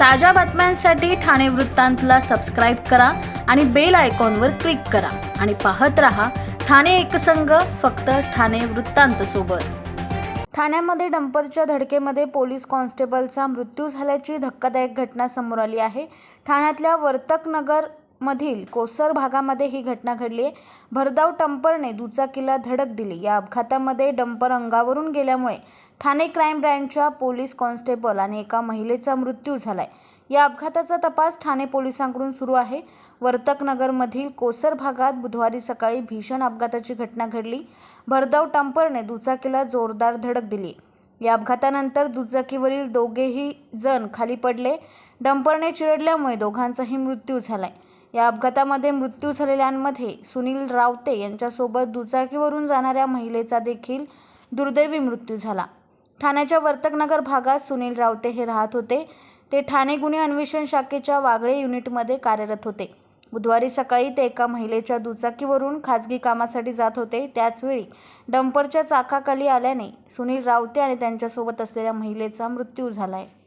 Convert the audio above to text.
ताज्या बातम्यांसाठी ठाणे वृत्तांतला सबस्क्राईब करा आणि बेल आयकॉनवर क्लिक करा. आणि पाहत रहा ठाणे एकसंघ फक्त ठाणे वृत्तांत सोबत. ठाण्यामध्ये डंपरच्या धडकेमध्ये पोलीस कॉन्स्टेबलचा मृत्यू झाल्याची धक्कादायक घटना समोर आली आहे. ठाण्यातल्या वर्तकनगर मधील कोसर भागामध्ये ही घटना घडली आहे. भरधाव टंपरने दुचाकीला धडक दिली. या अपघातामध्ये डंपर अंगावरून गेल्यामुळे ठाणे क्राईम ब्रँचच्या पोलीस कॉन्स्टेबल आणि एका महिलेचा मृत्यू झालाय. या अपघाताचा तपास ठाणे पोलिसांकडून सुरू आहे. वर्तकनगरमधील कोसर भागात बुधवारी सकाळी भीषण अपघाताची घटना घडली. भरधाव टंपरने दुचाकीला जोरदार धडक दिली. या अपघातानंतर दुचाकीवरील दोघेही जण खाली पडले. डंपरने चिरडल्यामुळे दोघांचाही मृत्यू झालाय. या अपघातामध्ये मृत्यू झालेल्यांमध्ये सुनील रावते यांच्यासोबत दुचाकीवरून जाणाऱ्या महिलेचा देखील दुर्दैवी मृत्यू झाला. ठाण्याच्या वर्तकनगर भागात सुनील रावते हे राहत होते. ते ठाणे गुन्हे अन्वेषण शाखेच्या वागळे युनिटमध्ये कार्यरत होते. बुधवारी सकाळी ते एका महिलेच्या दुचाकीवरून खाजगी कामासाठी जात होते. त्याचवेळी डंपरच्या चाकाखाली आल्याने सुनील रावते आणि त्यांच्यासोबत असलेल्या महिलेचा मृत्यू झाला आहे